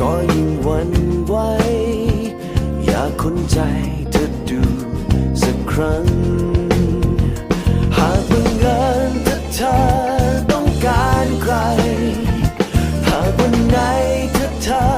ก็ยิ่งวันไว้อยากคนใจเธอดูสักครั้ง หากบังเอิญถ้าเธอต้องการใคร หากวันไหนถ้าเธอ